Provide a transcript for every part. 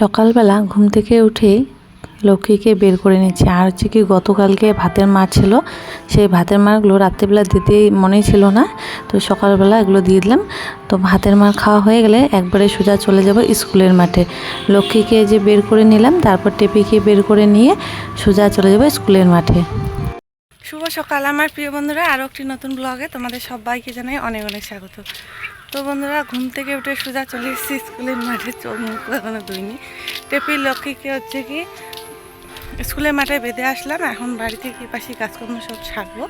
সকালবেলা ঘুম থেকে উঠেই লক্ষ্মীকে বের করে নিচ্ছি আর হচ্ছে কি, গতকালকে ভাতের মার ছিল। সেই ভাতের মারগুলো রাত্রিবেলা দিতে মনেই ছিল না। তো সকালবেলা এগুলো দিয়ে দিলাম। তো ভাতের মার খাওয়া হয়ে গেলে একবারে সোজা চলে যাব স্কুলের মাঠে। লক্ষ্মীকে যে বের করে নিলাম, তারপর টেপিকে বের করে নিয়ে সোজা চলে যাব স্কুলের মাঠে। শুভ সকাল। আমার প্রিয় বন্ধুরা, আরও একটি নতুন ব্লগে তোমাদের সবাইকে জানাই অনেক অনেক স্বাগত। তো বন্ধুরা, ঘুম থেকে উঠে সোজা চলে এসেছি স্কুলের মাঠে। চোখ মুখ এখনও ধুইনি। টেপি লক্ষ্মীকে হচ্ছে কি, স্কুলের মাঠে বেঁধে আসলাম। এখন বাড়িতে কি পাশে কাজকর্ম সব ছাড়বো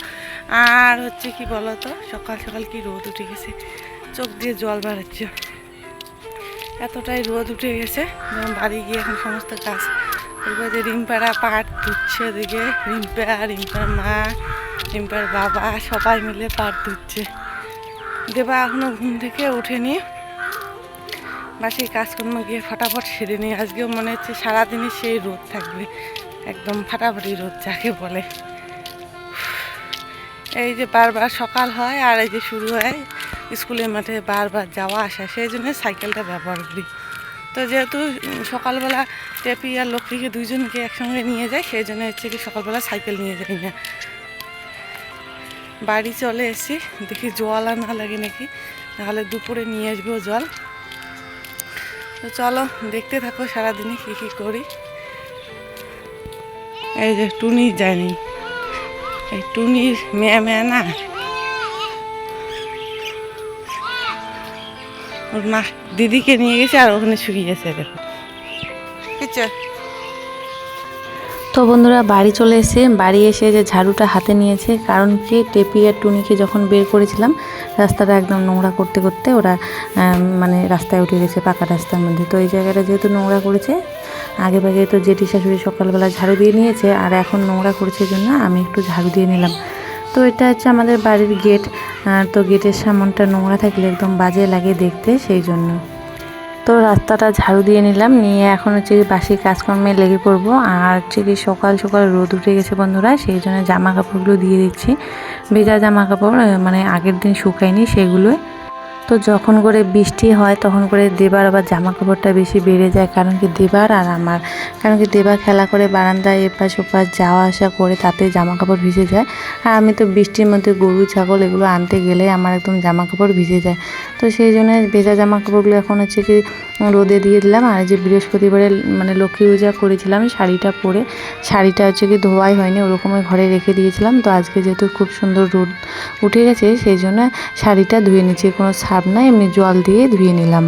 আর হচ্ছে কি বলতো, সকাল সকাল কি রোদ উঠে গেছে। চোখ দিয়ে জল বাড়াচ্ছে। এতটাই রোদ উঠে গেছে। যেমন বাড়ি গিয়ে এখন সমস্ত কাজ যে রিম্পারা পাট ধুচ্ছে ওদিকে রিম্পা, রিম্পার মা, রিম্পার বাবা, সবাই মিলে পাট ধুচ্ছে। দেবা এখনও ঘুম থেকে ওঠেনি। বাসি কাজকর্ম গিয়ে ফটাফট সেরে নিই। আজকেও মনে হচ্ছে সারাদিনই সেই রোদ থাকবে। একদম ফাটাফাটি রোদ, যাকে বলে। এই যে বারবার সকাল হয় আর এই যে শুরু হয়, স্কুলের মাঠে বারবার যাওয়া আসা, সেই জন্য সাইকেলটা ব্যবহার করি। তো যেহেতু সকালবেলা টেপি আর লক্ষ্মীকে দুইজনকে একসঙ্গে নিয়ে যায় সেই জন্য হচ্ছে কি সকালবেলা সাইকেল নিয়ে যাই না। বাড়ি চলে এসেছি। দেখি জল আর না লাগে নাকি। নাহলে দুপুরে নিয়ে আসব জল। তো চলো, দেখতে থাকো সারাদিনে কী কী করি। এই যে টুনি জানি। এই টুনির মেয়ে মেয়ে না। ওর মা দিদিকে নিয়ে গেছে আর ওখানে শুকিয়ে গেছে, দেখো। কিচ্ছু তো বন্ধুরা, বাড়ি চলে এসে, বাড়ি এসে যে ঝাড়ুটা হাতে নিয়েছে, কারণ কি, টেপি আর টুনিকে যখন বের করেছিলাম, রাস্তাটা একদম নোংরা করতে করতে ওরা মানে রাস্তায় উঠে গেছে, পাকা রাস্তার মধ্যে। তো এই জায়গাটা যেহেতু নোংরা করেছে, আগে ভাগে তো জেঠি শাশুড়ি সকালবেলা ঝাড়ু দিয়ে নিয়েছে, আর এখন নোংরা করেছে জন্য আমি একটু ঝাড়ু দিয়ে নিলাম। তো এটা হচ্ছে আমাদের বাড়ির গেট তো গেটের সামনটা নোংরা থাকলে একদম বাজে লাগে দেখতে, সেই জন্য। তো রাস্তাটা ঝাড়ু দিয়ে নিলাম, নিয়ে এখন হচ্ছে বাসি কাজকর্মে লেগে পড়ব। আর হচ্ছে কি সকাল সকাল রোদ উঠে গেছে বন্ধুরা, সেই জন্য জামা কাপড়গুলো দিয়ে দিচ্ছি। ভেজা জামা কাপড় মানে আগের দিন শুকায়নি, সেগুলোই। তো যখন করে বৃষ্টি হয়, তখন করে দেবার আবার জামা কাপড়টা বেশি বেড়ে যায়। কারণ কি দেবার আর আমার। কারণ কি দেবা খেলা করে বারান্দায় এপাশ ওপাশ যাওয়া আসা করে তাতে জামা কাপড় ভিজে যায়। আর আমি তো বৃষ্টির মধ্যে গরু, ছাগল এগুলো আনতে গেলে আমার একদম জামা কাপড় ভিজে যায়। তো সেই জন্য ভেজা জামা কাপড়গুলো এখন হচ্ছে কি রোদে দিয়ে দিলাম। আর যে বৃহস্পতিবারে মানে লক্ষ্মী পূজা করেছিলাম শাড়িটা পরে, শাড়িটা হচ্ছে কি ধোয়াই হয়নি, ওরকমই ঘরে রেখে দিয়েছিলাম। তো আজকে যেহেতু খুব সুন্দর রোদ উঠে গেছে, সেই জন্য শাড়িটা ধুয়ে নিচ্ছি। কোনো সাব না এমনি জল দিয়ে ধুয়ে নিলাম।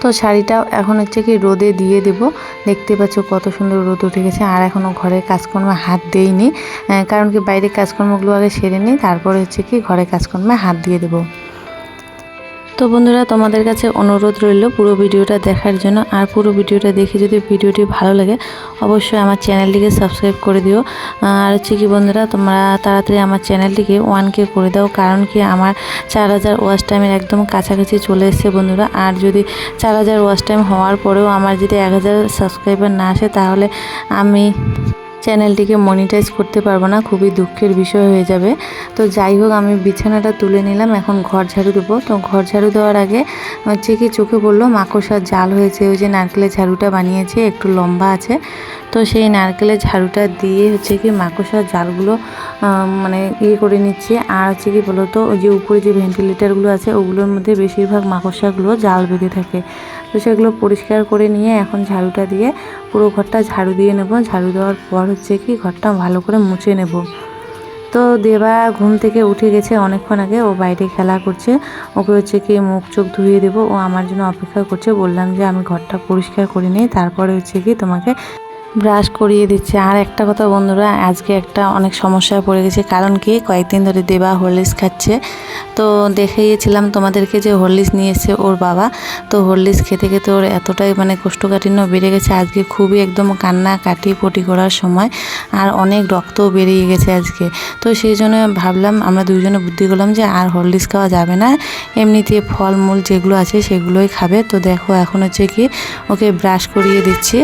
তো শাড়িটা এখন হচ্ছে কি রোদে দিয়ে দেব। দেখতে পাচ্ছ কত সুন্দর রোদ উঠে গেছে। আর এখনও ঘরের কাজকর্মে হাত দেইনি। কারণ কি বাইরের কাজকর্মগুলো আগে সেরে নিই, তারপরে হচ্ছে কি ঘরের কাজকর্মে হাত দিয়ে দেবো। তো বন্ধুরা, তোমাদের কাছে অনুরোধ রইল পুরো ভিডিওটা দেখার জন্য। আর পুরো ভিডিওটা দেখে যদি ভিডিওটি ভালো লাগে, অবশ্যই আমার চ্যানেলটিকে সাবস্ক্রাইব করে দিও। আর হচ্ছে কি বন্ধুরা, তোমরা তাড়াতাড়ি আমার চ্যানেলটিকে ওয়ান কে করে দাও, কারণ কি আমার চার হাজার ওয়াচ টাইমের একদম কাছাকাছি চলে এসেছে বন্ধুরা। আর যদি চার হাজার ওয়াচ টাইম হওয়ার পরেও আমার যদি এক হাজার সাবস্ক্রাইবার না আসে, তাহলে আমি চ্যানেলটিকে মনিটাইজ করতে পারব না, খুবই দুঃখের বিষয় হয়ে যাবে। তো যাই হোক, আমি বিছানাটা তুলে নিলাম, এখন ঘর ঝাড়ু দেবো। তো ঘর ঝাড়ু দেওয়ার আগে হচ্ছে কি চোখে পড়ল, মাকড়সার জাল হয়েছে, ওই যে নারকেলের ঝাড়ুটা বানিয়েছে, একটু লম্বা আছে। তো সেই নারকেলের ঝাড়ুটা দিয়ে হচ্ছে কি মাকড়সার জালগুলো মানে ইয়ে করে নিচ্ছে। আর হচ্ছে কি বলতো, ওই যে উপরে যে ভেন্টিলেটারগুলো আছে, ওগুলোর মধ্যে বেশিরভাগ মাকড়সাগুলো জাল বেঁধে থাকে। তো সেগুলো পরিষ্কার করে নিয়ে এখন ঝাড়ুটা দিয়ে পুরো ঘরটা ঝাড়ু দিয়ে নেব। ঝাড়ু দেওয়ার পর হচ্ছে কি ঘরটা ভালো করে মুছে নেব। তো দেবা ঘুম থেকে উঠে গেছে অনেকক্ষণ আগে, ও বাইরে খেলা করছে। ওকে হচ্ছে কি মুখ চোখ ধুয়ে দেবো। ও আমার জন্য অপেক্ষা করছে। বললাম যে আমি ঘরটা পরিষ্কার করে নিই, তারপরে হচ্ছে কি তোমাকে ব্রাশ করিয়ে দিচ্ছে। আর একটা কথা বন্ধুরা, আজকে একটা অনেক সমস্যায় পড়ে গেছে, কারণ কি? কয়েকদিন ধরে দেবা হরলিক্স খাচ্ছে। তো দেখিয়েছিলাম তোমাদেরকে যে হরলিক্স নিয়ে ওর বাবা। তো হরলিক্স খেতে খেতে ওর এতটাই মানে কোষ্ঠকাঠিন্য বেড়ে গেছে, আজকে খুবই একদম কান্না কাটি পটি করার সময়। আর অনেক রক্তও বেরিয়ে গেছে আজকে। তো সেই জন্য ভাবলাম, আমরা দুজনে বুদ্ধি করলাম যে আর হরলিক্স খাওয়া যাবে না। এমনিতে ফলমূল যেগুলো আছে সেগুলোই খাবে। তো দেখো, এখন হচ্ছে কি ওকে ব্রাশ করিয়ে দিচ্ছি।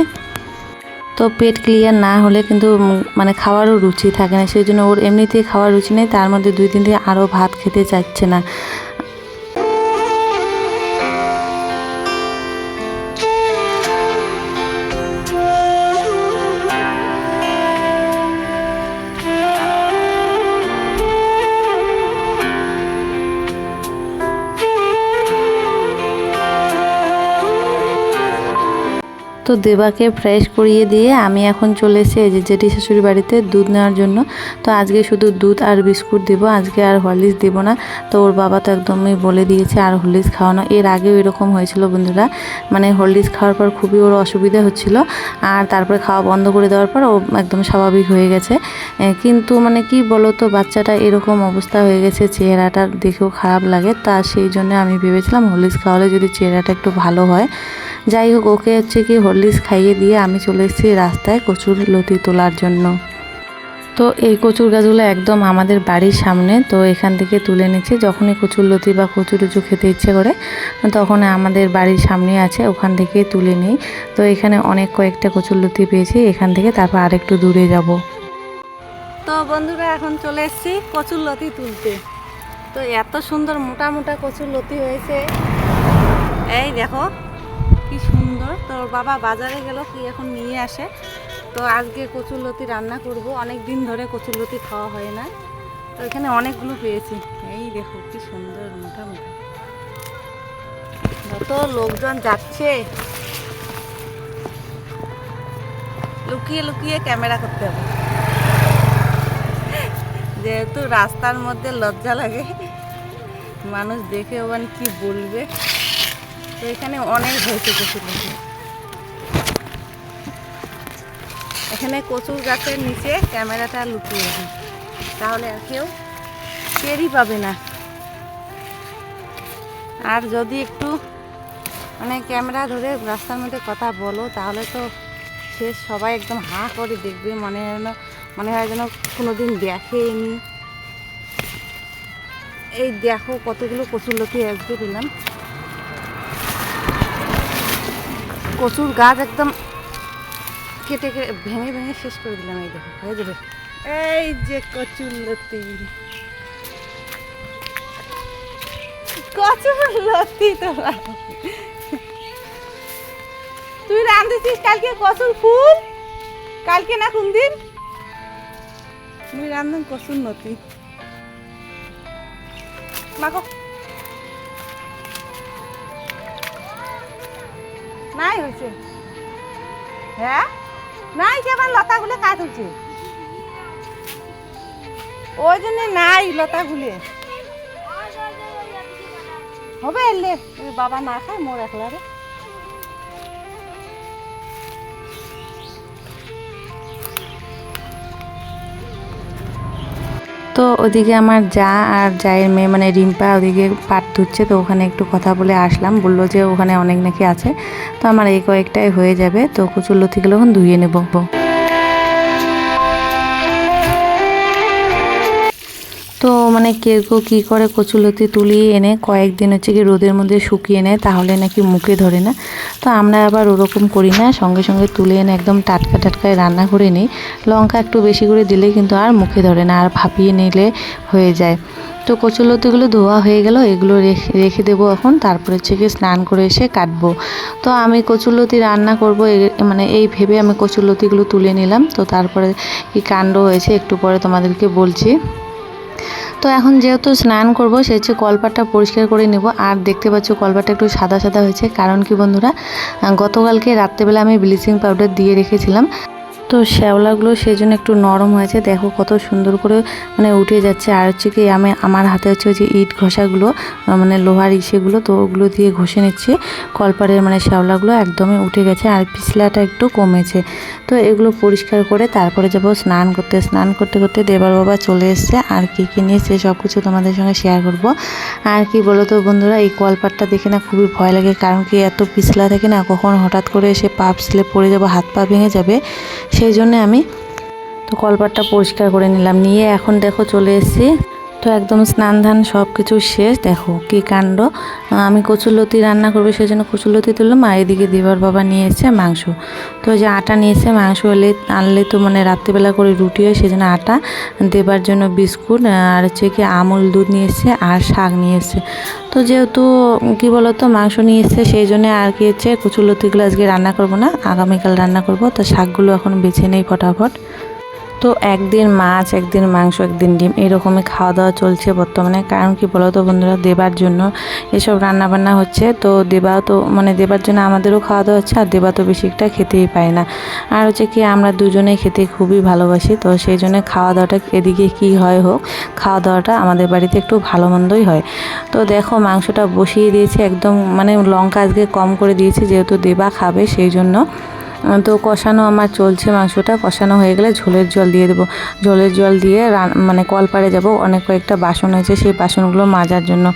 তো পেট ক্লিয়ার না হলে কিন্তু মানে খাওয়ারও রুচি থাকে না। সেই জন্য ওর এমনিতেই খাওয়ার রুচি নেই। তার মধ্যে দুই দিন থেকে আরও ভাত খেতে চাচ্ছে না। তো দেবাকে ফ্রেশ করিয়ে দিয়ে আমি এখন চলে এসে এই যে জেঠি শাশুড়ি বাড়িতে দুধ নেওয়ার জন্য। তো আজকে শুধু দুধ আর বিস্কুট দিব, আজকে আর হরলিক্স দিব না। তো ওর বাবা তো একদমই বলে দিয়েছে আর হরলিক্স খাওয়ানো। এর আগেও এরকম হয়েছিল বন্ধুরা। মানে হরলিক্স খাওয়ার পর খুবই ওর অসুবিধা হচ্ছিল। আর তারপরে খাওয়া বন্ধ করে দেওয়ার পর ও একদম স্বাভাবিক হয়ে গেছে। কিন্তু মানে কি বলো তো বাচ্চাটা এরকম অবস্থা হয়ে গেছে, চেহারাটা দেখেও খারাপ লাগে। তা সেই জন্য আমি ভেবেছিলাম হরলিক্স খাওয়ালে যদি চেহারাটা একটু ভালো হয়। যাই হোক, ওকে হচ্ছে কি হরলিক্স খাইয়ে দিয়ে আমি চলে এসেছি রাস্তায় কচুর লতি তোলার জন্য। তো এই কচুর গাছগুলো একদম আমাদের বাড়ির সামনে, তো এখান থেকে তুলে নিচ্ছি। যখনই কচুর লতি বা কচুর উঁচু খেতে ইচ্ছে করে, তখন আমাদের বাড়ির সামনে আছে, ওখান থেকে তুলে নিই। তো এখানে অনেক কয়েকটা কচুর লতি পেয়েছি, এখান থেকে তারপর আরেকটু দূরে যাব। তো বন্ধুরা, এখন চলে এসেছি কচুর লতি তুলতে। তো এত সুন্দর মোটা মোটা কচুর লতি হয়েছে। এই দেখো তোর বাবা বাজারে গেল, কি এখন নিয়ে আসে। তো আজকে কচুর লতি রান্না করব। অনেক দিন ধরে কচুর লতি খাওয়া হয় না। তো এখানে অনেকগুলো পেয়েছি। এই দেখো, কি সুন্দর মোটা মোটা যত লোকজন যাচ্ছে, লুকিয়ে লুকিয়ে ক্যামেরা করতে হবে। যেহেতু রাস্তার মধ্যে লজ্জা লাগে, মানুষ দেখে ওখান কি বলবে। তো এখানে অনেক হয়েছে কচুর এখানে কচুর গাছের নিচে ক্যামেরাটা লুকিয়ে দিই তাহলে আর কেউ টেরই পাবে না। আর যদি একটু মানে ক্যামেরা ধরে রাস্তার মধ্যে কথা বলো, তাহলে তো শেষ সবাই একদম হা করে দেখবে, মনে হয় যেন, মনে হয় যেন কোনোদিন দেখেনি। এই দেখো কতগুলো কচুর লতি আজকে দিলাম কচুর গাছ একদম কেটে কেটে ভেঙে ভেঙে শেষ করে দিলাম, এই দেখো হয়ে যাবে এই যে কচুর লতি। কচুর লতি তো তুই রাঁধেছিস কালকে কচুর ফুল? কালকে না কোন দিন মুই রান্ধন কচুর নতি মাগো নাই হয়েছে। হ্যাঁ? নাই যে লতা লতাগুলো কাজ হচ্ছে ওই জন্য নাই লতাগুলো। হবে এলে বাবা না খায়, মোর একলা রে। তো ওদিকে আমার যা আর জায়ের মেয়ে মানে রিম্পা ওদিকে পাট ধুচ্ছে, তো ওখানে একটু কথা বলে আসলাম। বলল যে ওখানে অনেক নাকি আছে, তো আমার এই কয়েকটাই হয়ে যাবে, তো কচুর লতিগুলো এখন ধুয়ে নেব। মানে কেউ কেউ কী করে কচুলতি তুলিয়ে এনে কয়েকদিন হচ্ছে কি রোদের মধ্যে শুকিয়ে নেয়, তাহলে নাকি মুখে ধরে না। তো আমরা আবার ওরকম করি না, সঙ্গে সঙ্গে তুলে এনে একদম টাটকা টাটকায় রান্না করে নিই। লঙ্কা একটু বেশি করে দিলে কিন্তু আর মুখে ধরে না, আর ভাপিয়ে নিলে হয়ে যায়। তো কচুলতিগুলো ধোয়া হয়ে গেল, এগুলো রেখে দেবো এখন, তারপরে হচ্ছে কি স্নান করে এসে কাটবো। তো আমি কচুলতি রান্না করব মানে এই ভেবে আমি কচুলতিগুলো তুলে নিলাম। তো তারপরে কি কাণ্ড হয়েছে একটু পরে তোমাদেরকে বলছি। তো এখন যেহেতু স্নান করব সে হচ্ছে কলপাটটা পরিষ্কার করে নেব। আর দেখতে পাচ্ছ কলপাটটা একটু সাদা সাদা হয়েছে। কারণ কি বন্ধুরা গতকালকে রাত্রেবেলা আমি ব্লিচিং পাউডার দিয়ে রেখেছিলাম। তো শ্যাওলাগুলো সেই জন্য একটু নরম হয়েছে। দেখো কত সুন্দর করে মানে উঠে যাচ্ছে। আর হচ্ছে কি, আমি, আমার হাতে হচ্ছে ওই যে ইট ঘষাগুলো মানে লোহার ইসেগুলো, তো ওগুলো দিয়ে ঘষে নিচ্ছি। কলপাড়ের মানে শ্যাওলাগুলো একদমই উঠে গেছে আর পিছলাটা একটু কমেছে। তো এগুলো পরিষ্কার করে তারপরে যাব স্নান করতে। স্নান করতে করতে দেবার বাবা চলে এসছে। আর কি কি নিয়েছে সব কিছু তোমাদের সঙ্গে শেয়ার করব। আর কি বলো তো বন্ধুরা, এই কলপাটটা দেখে না খুবই ভয় লাগে। কারণ কি, এত পিছলা থাকে না, কখন হঠাৎ করে এসে পা পিছলে পড়ে যাব, হাত পা ভেঙে যাবে। সেই জন্য আমি তো কলপাটটা পরিষ্কার করে নিলাম। নিয়ে এখন দেখো চলে এসেছি। তো একদম স্নান ধান সব কিছু শেষ। দেখো কি কাণ্ড। আমি কচুরলতি রান্না করব সেই জন্য কচুরলতি তুললাম, আর এদিকে দেবার বাবা নিয়ে এসেছে মাংস। তো যে আটা নিয়েছে, মাংস হলে আনলে তো মানে রাত্রিবেলা করে রুটি হয় সেই জন্য আটা দেবার জন্য বিস্কুট, আর হচ্ছে কি আমুল দুধ নিয়ে এসছে আর শাক নিয়ে এসছে তো যেহেতু, কি বলতো, মাংস নিয়ে এসছে সেই জন্য আর কি হচ্ছে কচুরলতিগুলো আজকে রান্না করব না, আগামীকাল রান্না করব। তো শাকগুলো এখন বেছে নেই ফটাফট। তো একদিন মাছ, একদিন মাংস, একদিন ডিম এরকমই খাওয়া দাওয়া চলছে বর্তমানে। কারণ কি বলো তো বন্ধুরা, দেবার জন্য এসব রান্না বান্না হচ্ছে। তো দেবা তো মানে দেবার জন্য আমাদেরও খাওয়া দাওয়া হচ্ছে আর দেবা তো বেশি একটা খেতেই পায় না। আর হচ্ছে কি, আমরা দুজনে খেতে খুবই ভালোবাসি। তো সেই জন্য খাওয়া দাওয়াটা এদিকে কি হয় হোক খাওয়া দাওয়াটা আমাদের বাড়িতে একটু ভালো মন্দই হয়। তো দেখো মাংসটা বসিয়ে দিয়েছি, একদম মানে লঙ্কা আজকে কম করে দিয়েছি, যেহেতু দেবা খাবে সেই জন্য। তো কষানো আমার চলছে মাংসটা। কষানো হয়ে গেলে ঝোলের জল দিয়ে দেবো। ঝোলের জল দিয়ে মানে কলপাড়ে যাব। অনেক কয়েকটা বাসন হয়েছে। সেই বাসনগুলো মাজার জন্য।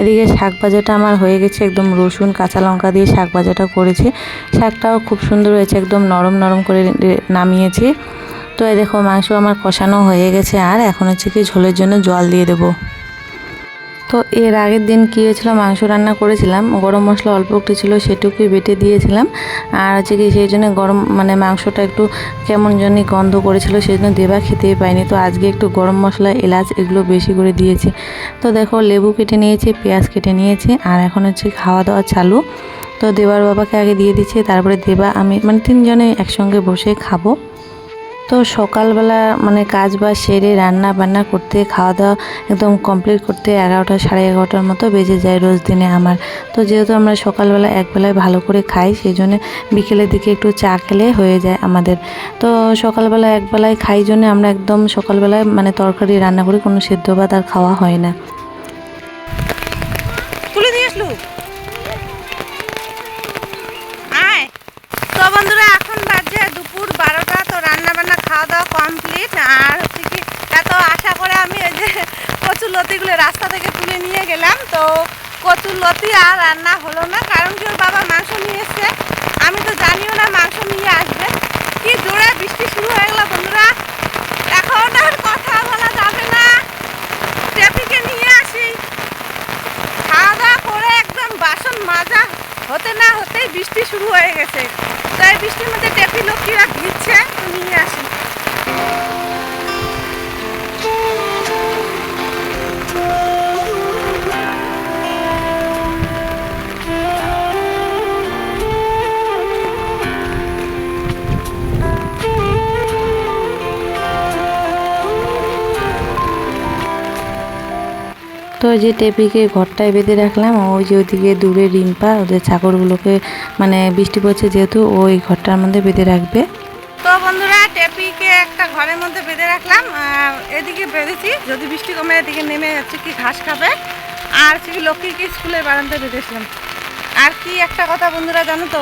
এদিকে শাক ভাজাটা আমার হয়ে গেছে একদম রসুন, কাঁচা লঙ্কা দিয়ে শাক ভাজাটা করেছি। শাকটাও খুব সুন্দর হয়েছে। একদম নরম নরম করে নামিয়েছি। তো এই দেখো মাংস আমার কষানো হয়ে গেছে। আর এখন হচ্ছে কি ঝোলের জন্য জল দিয়ে দেবো। তো এর আগের দিন কী হয়েছিল? মাংস রান্না করেছিলাম। গরম মশলা অল্প একটু ছিল, সেটুকুই বেটে দিয়েছিলাম। আর হচ্ছে কি, সেই জন্য গরম মানে মাংসটা একটু কেমন জানি গন্ধ করেছিল সেই জন্য দেবা খেতেই পাইনি। তো আজকে একটু গরম মশলা, এলাচ এগুলো বেশি করে দিয়েছি। তো দেখো, লেবু কেটে নিয়েছি, পেঁয়াজ কেটে নিয়েছি, আর এখন হচ্ছে খাওয়া দাওয়া চালু। তো দেবার বাবাকে আগে দিয়ে দিচ্ছি, তারপরে দেবা, আমি মানে তিনজনে একসঙ্গে বসে খাব। তো সকালবেলা মানে কাজ বাজ সেরে রান্না বান্না করতে, খাওয়া দাওয়া একদম কমপ্লিট করতে এগারোটা সাড়ে এগারোটার মতো বেজে যায় রোজ দিনে আমার। তো যেহেতু আমরা সকালবেলা একবেলায় ভালো করে খাই, সেই জন্য বিকেলের দিকে একটু চা খেলে হয়ে যায় আমাদের। তো সকালবেলা একবেলায় খাই জন্য আমরা একদম সকালবেলায় মানে তরকারি রান্না করি কোনো সেদ্ধ ভাত আর খাওয়া হয় না। বারোটা তো রান্না বান্না খাওয়া দাওয়া কমপ্লিট আর হচ্ছে কি, এত আশা করে আমি ওই যে কচুর লতিগুলো রাস্তা থেকে তুলে নিয়ে গেলাম। তো কচুর লতি আর রান্না হলো না, কারণ কি ওর বাবা মাংস নিয়ে এসছে। আমি তো জানিও না মাংস নিয়ে আসবে। কি জোরে বৃষ্টি শুরু হয়ে গেল বন্ধুরা। এখন আর কথা বলা যাবে না। ট্রাফিকে নিয়ে আসি। খাওয়া দাওয়া করে একদম বাসন মাজা হতে না হতে বৃষ্টি শুরু হয়ে গেছে। তাই বৃষ্টির মধ্যে টেপি লক্ষ্মীরা ভিজছে নিয়ে আসি তো যে টেপিকে ঘরটায় বেঁধে রাখলাম ওই যে ওইদিকে দূরে রিম্পা, ওদের ছাগলগুলোকে মানে বৃষ্টি পড়ছে যেহেতু ওই ঘরটার মধ্যে বেঁধে রাখবে। তো বন্ধুরা, টেপিকে একটা ঘরের মধ্যে বেঁধে রাখলাম এদিকে বেঁধেছি। যদি বৃষ্টি কমে, এদিকে নেমে যাচ্ছে কি ঘাস খাবে। আর কি লক্ষ্মীকে স্কুলের বারান্দায় বেঁধেছিলাম আর কি একটা কথা বন্ধুরা, জানো তো?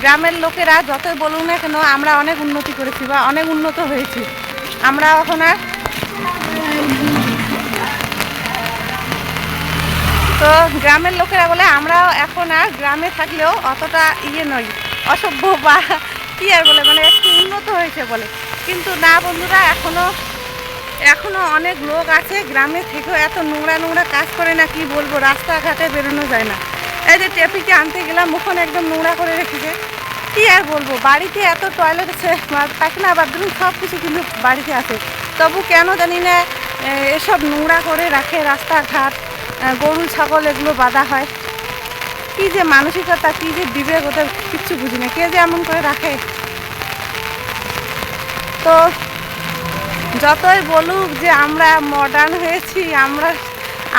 গ্রামের লোকেরা যতই বলুক না কেন, আমরা অনেক উন্নতি করেছি বা অনেক উন্নত হয়েছি। আমরা এখন আর তো গ্রামের লোকেরা বলে, আমরাও এখন আর গ্রামে থাকলেও অতটা ইয়ে নই, অসভ্য বা কি আর বলে মানে একটু উন্নত হয়েছে বলে। কিন্তু না বন্ধুরা, এখনও এখনও অনেক লোক আছে, গ্রামে থেকেও এত নোংরা নোংরা কাজ করে না, কি বলব, রাস্তাঘাটে বেরোনো যায় না। এই যে টেপিকে আনতে গেলাম মুখন একদম নোংরা করে রেখেছে। কি আর বলব, বাড়িতে এত টয়লেট আছে পায়খানা বাথরুম সব কিছু কিন্তু বাড়িতে আছে। তবু কেন জানি না এসব নোংরা করে রাখে রাস্তাঘাট। গরু, ছাগল এগুলো বাঁধা হয়। কি যে মানসিকতা কি যে বিবেক ওদের কিচ্ছু বুঝি না। কে যে এমন করে রাখে? তো যতই বলুক যে আমরা মডার্ন হয়েছি, আমরা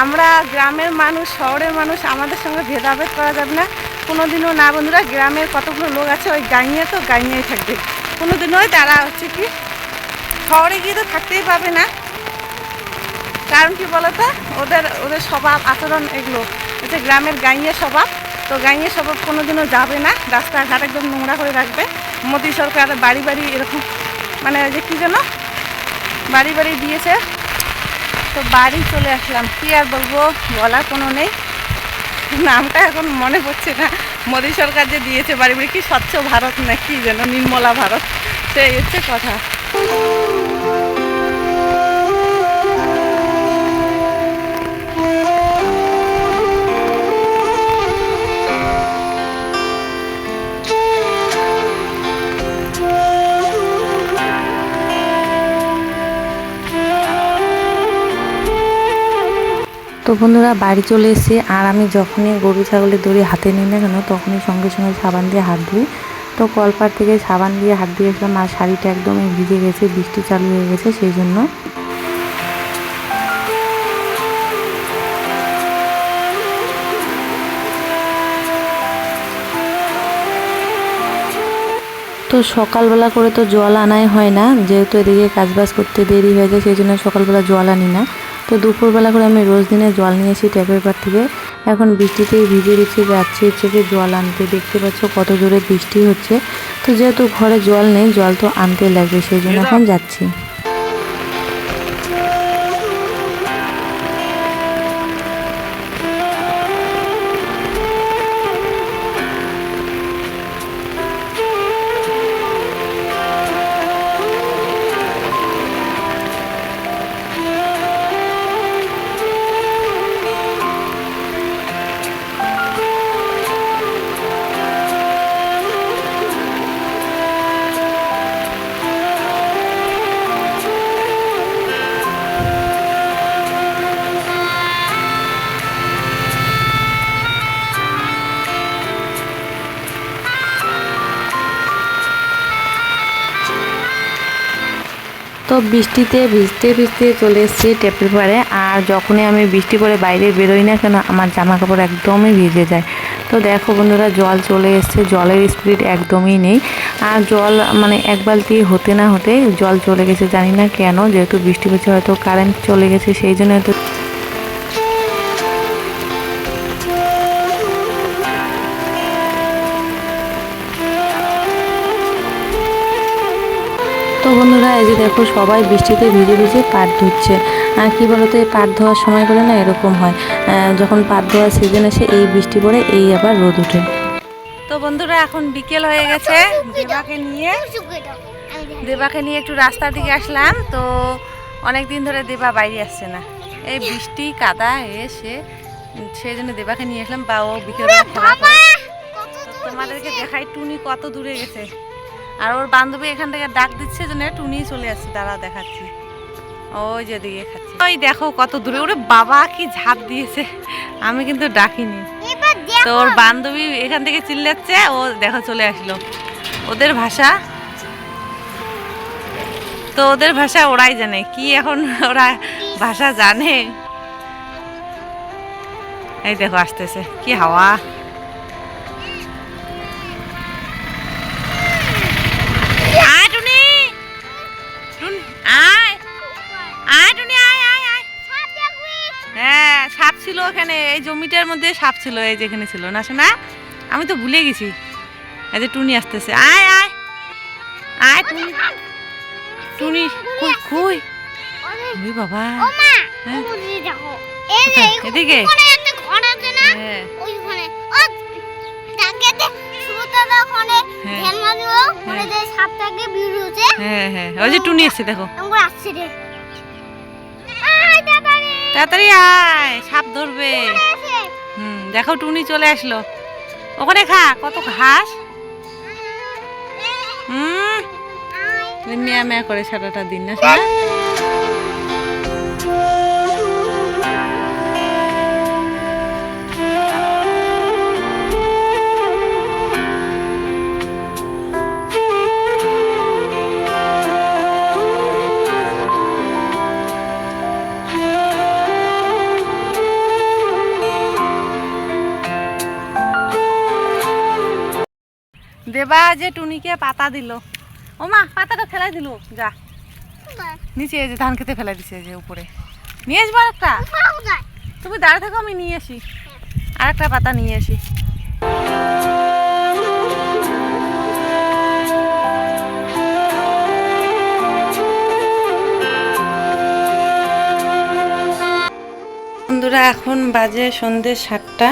আমরা গ্রামের মানুষ, শহরের মানুষ, আমাদের সঙ্গে ভেদাভেদ করা যাবে না। কোনোদিনও না বন্ধুরা, গ্রামের কতগুলো লোক আছে, ওই গাইয়ে তো গাইয়েই থাকবে। কোনো কোনোদিনই তারা হচ্ছে কি? শহরে গিয়ে তো থাকতেই পাবে না। কারণ কি বলতো? ওদের ওদের স্বভাব, আচরণ এগুলো। হচ্ছে গ্রামের গাইয়ে স্বভাব, তো গাইয়ে স্বভাব কোনোদিনও যাবে না। রাস্তাঘাট একদম নোংরা করে রাখবে। মোদী সরকার বাড়ি বাড়ি এরকম মানে যে কী যেন, বাড়ি বাড়ি দিয়েছে। তো বাড়ি চলে আসলাম। কি আর বলব? বলার কোনো নেই। নামটা এখন মনে পড়ছে না। মোদী সরকার যে দিয়েছে বাড়ি বাড়ি, কি স্বচ্ছ ভারত না কি যেন, নির্মলা ভারত। সেই হচ্ছে কথা। বন্ধুরা বাড়ি চলে এসেছি আর আমি যখনই গরু, ছাগলের দড়ি হাতে নিই না কেন, তখনই সঙ্গে সঙ্গে সাবান দিয়ে হাত ধুই। তো কলপার থেকে সাবান দিয়ে হাত দিয়েছিলাম আর শাড়িটা একদমই ভিজে গেছে, বৃষ্টি চালু হয়ে গেছে, সেই জন্য। তো সকালবেলা করে তো জল আনাই হয় না, যেহেতু এদিকে কাজবাজ করতে দেরি হয়ে যায়, সেই জন্য সকালবেলা জল আনি না। তো দুপুরবেলা করে আমি রোজ দিনে জল নিয়েছি ট্যাপের পার থেকে। এখন বৃষ্টিতেই ভিজে ভিজে যাচ্ছে হচ্ছে কি জল আনতে। দেখতে পাচ্ছ কত জোরে বৃষ্টি হচ্ছে। তো যেহেতু ঘরে জল নেই জল তো আনতে লাগবে সেই জন্য এখন যাচ্ছি। তো বৃষ্টিতে ভিজতে ভিজতে চলে এসেছি টেপের পাড়ে। আর যখনই আমি বৃষ্টি পরে বাইরে বেরোই না কেন, আমার জামা কাপড় একদমই ভিজে যায়। তো দেখো বন্ধুরা, জল চলে এসছে, জলের স্পিড একদমই নেই। আর জল মানে এক বালতি হতে না হতে জল চলে গেছে, জানি না কেন। যেহেতু বৃষ্টি পড়ছে, হয়তো কারেন্ট চলে গেছে, সেই জন্য হয়তো বন্ধুরা, এই যে দেখো সবাই বৃষ্টিতে ভিজে ভিজে পাট ধুচ্ছে। কী বলতো, এই পাট ধোয়ার সময় করে না এরকম হয়। যখন পাট ধোয়ার সিজন আসে, এই বৃষ্টি পড়ে, এই আবার রোদ ওঠে। তো বন্ধুরা, এখন বিকেল হয়ে গেছে, দেবাকে নিয়ে। দেবাকে নিয়ে একটু রাস্তার দিকে আসলাম। তো অনেক দিন ধরে দেবা বাইরে আসছে না। এই বৃষ্টি কাদা এসে সেই জন্য দেবাকে নিয়ে আসলাম, বা ও তো তোমাদেরকে দেখাই, টুনি কত দূরে গেছে। আর ওর বান্ধবী এখান থেকে ডাক দিচ্ছে জন্য টুনি চলে আসছে দাঁড়া দেখাচ্ছি। ওই যে দিকে খাচ্ছে। ওই দেখো কত দূরে। ওরে বাবা কি ঝাঁপ দিয়েছে। আমি কিন্তু ডাকিনি। তো ওর বান্ধবী এখান থেকে চিল্লাচ্ছে ও দেখো চলে আসলো। ওদের ভাষা? তো ওদের ভাষা ওরাই জানে। কি এখন ওরা ভাষা জানে? এই দেখো আসতেছে। কি হাওয়া। জমিটার মধ্যে সাপ ছিল এই যেখানে ছিল। না শোনা আমি তো ভুলে গেছি। এই যে টুনি আসতেছে। আয় আয়। আয় টুনি। টুনি খুই খুই ওই বাবা। হ্যাঁ। কোথায়? এদিকে হ্যাঁ। হ্যাঁ। হ্যাঁ। ওই যে টুনি এসছে দেখো। তাড়াতাড়ি। আয় সাপ ধরবে। দেখো টুনি চলে আসলো। ওখানে খা কত ঘাস হুম। মেয়া মেয়া করে সারাটা দিন না। যে টুনিকে পাতা দিল। ও মা পাতাটা ফেলাই দিল যা। নিচে এই যে ধান খেতে ফেলাই দিছে এই যে উপরে। নিয়ে আসব একটা তুমি দাঁড়িয়ে থাকো আমি নিয়ে আসি। আর একটা পাতা নিয়ে আসি। বন্ধুরা এখন বাজে সন্ধ্যে সাতটা।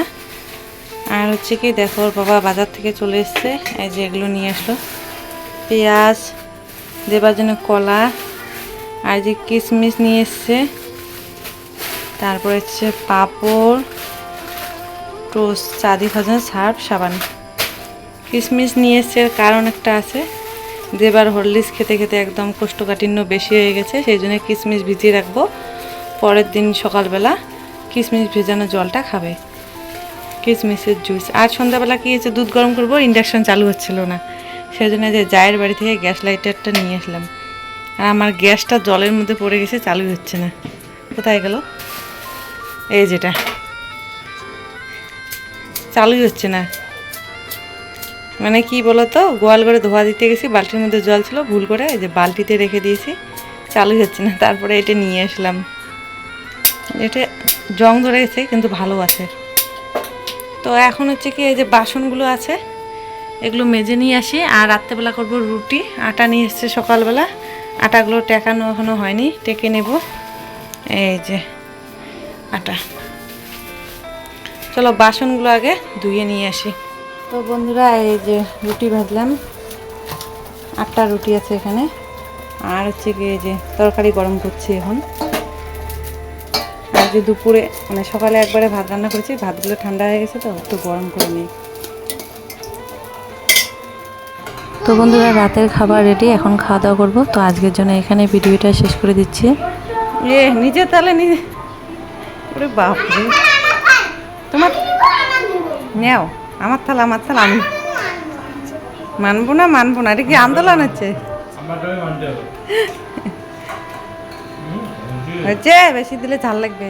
আর হচ্ছে কি, দেখো, ওর বাবা বাজার থেকে চলে এসছে। এই যে এগুলো নিয়ে আসলো। পেঁয়াজ, দেবার জন্য কলা, আর যে কিশমিশ নিয়ে এসছে। তারপরে হচ্ছে পাঁপড়, টোস্ট, চাঁদি ভাজা, সার্ফ, সাবান। কিশমিশ নিয়ে এসছে কারণ একটা আছে। দেবার হরলিক্স খেতে খেতে একদম কোষ্ঠকাঠিন্য বেশি হয়ে গেছে, সেই জন্য কিশমিশ ভিজিয়ে রাখব। পরের দিন সকালবেলা কিশমিশ ভেজানো জলটা খাবে। কিশমিশের জুস। আর সন্ধ্যাবেলা কি হয়েছে দুধ গরম করব, ইন্ডাকশন চালু হচ্ছিল না। সেই জন্য যে জায়ের বাড়ি থেকে গ্যাস লাইটারটা নিয়ে আসলাম। আর আমার গ্যাসটা জলের মধ্যে পড়ে গেছে, চালু হচ্ছে না। কোথায় গেল? এই যেটা। চালুই হচ্ছে না। মানে কি বলতো, গোয়াল ঘরে ধোয়া দিতে গেছি, বালতির মধ্যে জল ছিল, ভুল করে এই যে বালতিতে রেখে দিয়েছি, চালুই হচ্ছে না। তারপরে এটা নিয়ে আসলাম। এটা জং ধরে গেছে, কিন্তু ভালো আছে। তো এখন হচ্ছে কি এই যে বাসনগুলো আছে, এগুলো মেজে নিয়ে আসি, আর রাত্রেবেলা করব রুটি। আটা নিয়ে এসছে সকালবেলা। আটাগুলো টেকানো এখনও হয়নি, টেকে নেব। এই যে আটা। চলো বাসনগুলো আগে ধুয়ে নিয়ে আসি। তো বন্ধুরা, এই যে রুটি ভাজলাম। আটটা রুটি আছে এখানে। আর হচ্ছে কি এই যে তরকারি গরম করছি এখন। যে দুপুরে মানে সকালে একবারে ভাত রান্না করেছি ভাতগুলো ঠান্ডা হয়ে গেছে তো একটু গরম করে নিই। তো বন্ধুরা রাতের খাবার রেডি এখন খাওয়া দাওয়া করব। তো আজকের জন্য এখানে ভিডিওটা শেষ করে দিচ্ছি। এ নিজে তাহলে নিজে ওরে বাপরে তোমার নেও আমার থালা আমার থালা আমি। মানবো না মানবো না এটা কি আন্দোলন হচ্ছে? হচ্ছে বেশি দিলে ঝাল লাগবে।